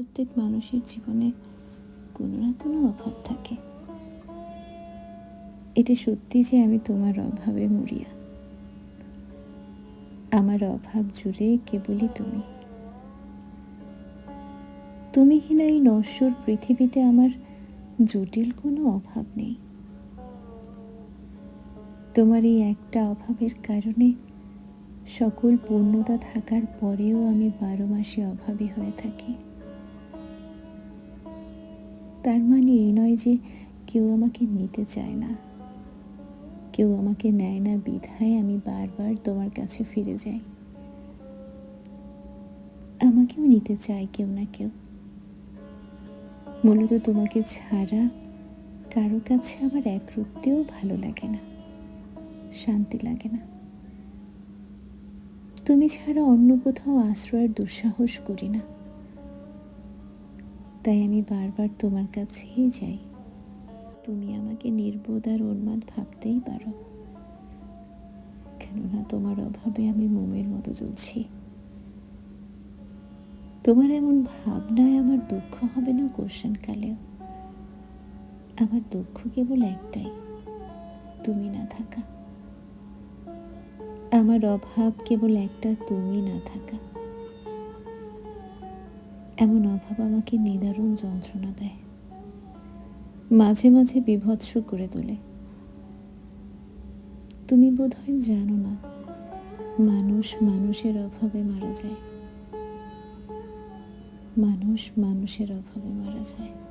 প্রত্যেক মানুষের জীবনে কোনো না কোনো অভাব থাকে। এটা সত্যি যে আমি তোমার অভাবে মরিয়া। আমার অভাব জুড়ে কেবলই তুমি। তুমিহীন এই নশ্বর পৃথিবীতে আমার জটিল কোনো অভাব নেই। তোমার এই একটা অভাবের কারণে সকল পূর্ণতা থাকার পরেও আমি বারো মাসে অভাবী হয়ে থাকি। তার মানে এই নয় যে কেউ আমাকে নিতে চায় না। কেউ আমাকে নেয় না বিধায় আমি বারবার তোমার কাছে ফিরে যাই। আমাকেও নিতে চায় কেউ না কেউ। মূলত তোমাকে ছাড়া কারও কাছে আমার এক রত্তেও ভালো লাগে না, শান্তি লাগে না। তুমি ছাড়া অন্য কোথাও আশ্রয়ের দুঃসাহস করি না। তাই আমি বারবার তোমার কাছেই যাই। তুমি আমাকে নির্বোধ আর উন্মাদ ভাবতেই পারো। কেননা তোমার অভাবে আমি মোমের মতো চলছি তোমার এমন ভাবনায় আমার দুঃখ হবে না কোশ্চেন কালেও। আমার দুঃখ কেবল একটাই, তুমি না থাকা। আমার অভাব কেবল একটা তুমি না থাকা। এমন অভাব আমাকে নিদারুণ যন্ত্রণা দেয়। মাঝে মাঝে বিভৎস করে তোলে। তুমি বোধ হয় জানো না, মানুষ মানুষের অভাবে মারা যায়। মানুষ মানুষের অভাবে মারা যায়।